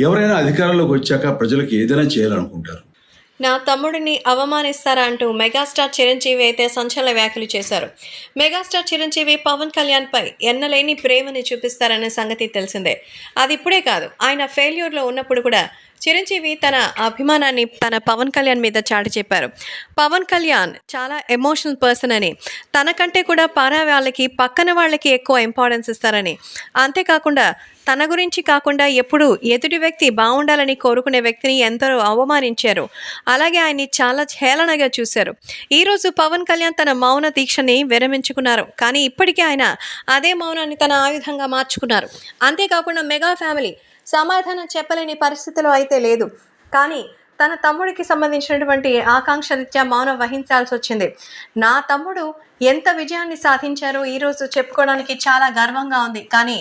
ఎవరైనా అధికారంలోకి వచ్చాక ప్రజలకు ఏదైనా చేయాలనుకుంటారు. నా తమ్ముడిని అవమానిస్తారా అంటూ మెగాస్టార్ చిరంజీవి అయితే సంచలన వ్యాఖ్యలు చేశారు. మెగాస్టార్ చిరంజీవి పవన్ కళ్యాణ్పై ఎన్నలేని ప్రేమని చూపిస్తారనే సంగతి తెలిసిందే. అది ఇప్పుడే కాదు ఆయన ఫెయిల్యూర్లో ఉన్నప్పుడు కూడా చిరంజీవి తన అభిమానాన్ని తన పవన్ కళ్యాణ్ మీద చాటి చెప్పారు. పవన్ కళ్యాణ్ చాలా ఎమోషనల్ పర్సన్ అని. తనకంటే కూడా పారా వాళ్ళకి పక్కన వాళ్ళకి ఎక్కువ ఇంపార్టెన్స్ ఇస్తారని. అంతేకాకుండా తన గురించి కాకుండా ఎప్పుడు ఎదుటి వ్యక్తి బాగుండాలని కోరుకునే వ్యక్తిని ఎందరో అవమానించారు. అలాగే ఆయన్ని చాలా హేళనగా చూశారు. ఈరోజు పవన్ కళ్యాణ్ తన మౌన దీక్షని విరమించుకున్నారు. కానీ ఇప్పటికీ ఆయన అదే మౌనాన్ని తన ఆయుధంగా మార్చుకున్నారు. అంతేకాకుండా మెగా ఫ్యామిలీ సమాధానం చెప్పలేని పరిస్థితిలో అయితే లేదు. కానీ తన తమ్ముడికి సంబంధించినటువంటి ఆకాంక్ష రీత్యా మౌనం వహించాల్సి వచ్చింది. నా తమ్ముడు ఎంత విజయాన్ని సాధించారో ఈరోజు చెప్పుకోవడానికి చాలా గర్వంగా ఉంది. కానీ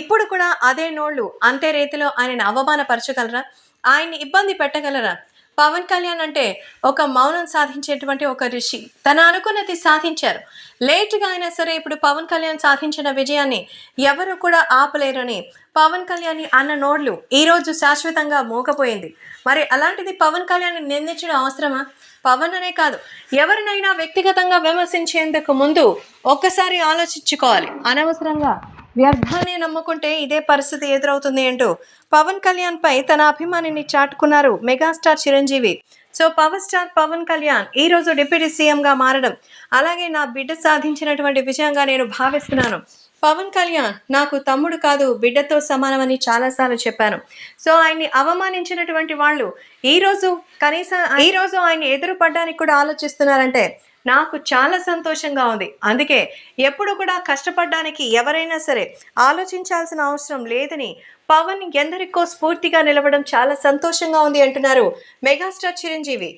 ఇప్పుడు కూడా అదే నోళ్ళు అంతే రీతిలో ఆయనను అవమానపరచగలరా? ఆయన్ని ఇబ్బంది పెట్టగలరా? పవన్ కళ్యాణ్ అంటే ఒక మౌనం సాధించేటువంటి ఒక ఋషి. తన అనుకున్నది సాధించారు. లేటుగా అయినా సరే ఇప్పుడు పవన్ కళ్యాణ్ సాధించిన విజయాన్ని ఎవరు కూడా ఆపలేరని పవన్ కళ్యాణ్ అన్న నోడ్లు ఈరోజు శాశ్వతంగా మూకపోయింది మరి అలాంటిది పవన్ కళ్యాణ్ నిందించడం అవసరమా? పవన్ అనే కాదు. ఎవరినైనా వ్యక్తిగతంగా విమర్శించేందుకు ముందు ఒక్కసారి ఆలోచించుకోవాలి. అనవసరంగా వ్యర్థాన్ని నమ్ముకుంటే ఇదే పరిస్థితి ఎదురవుతుంది అంటూ పవన్ కళ్యాణ్ పై తన అభిమానిని చాటుకున్నారు megastar Chiranjeevi. So power star Pawan Kalyan ఈ రోజు డిప్యూటీ సీఎంగా మారడం అలాగే నా బిడ్డ సాధించినటువంటి విజయంగా నేను భావిస్తున్నాను. పవన్ కళ్యాణ్ నాకు తమ్ముడు కాదు బిడ్డతో సమానమని చాలాసార్లు చెప్పాను. సో ఆయన్ని అవమానించినటువంటి వాళ్ళు ఈరోజు కనీసం ఈరోజు ఆయన్ని ఎదురుపడడానికి కూడా ఆలోచిస్తున్నారంటే నాకు చాలా సంతోషంగా ఉంది. అందుకే ఎప్పుడు కూడా కష్టపడడానికి ఎవరైనా సరే ఆలోచించాల్సిన అవసరం లేదని పవన్ ఎందరికో స్ఫూర్తిగా నిలవడం చాలా సంతోషంగా ఉంది అంటున్నారు మెగాస్టార్ చిరంజీవి.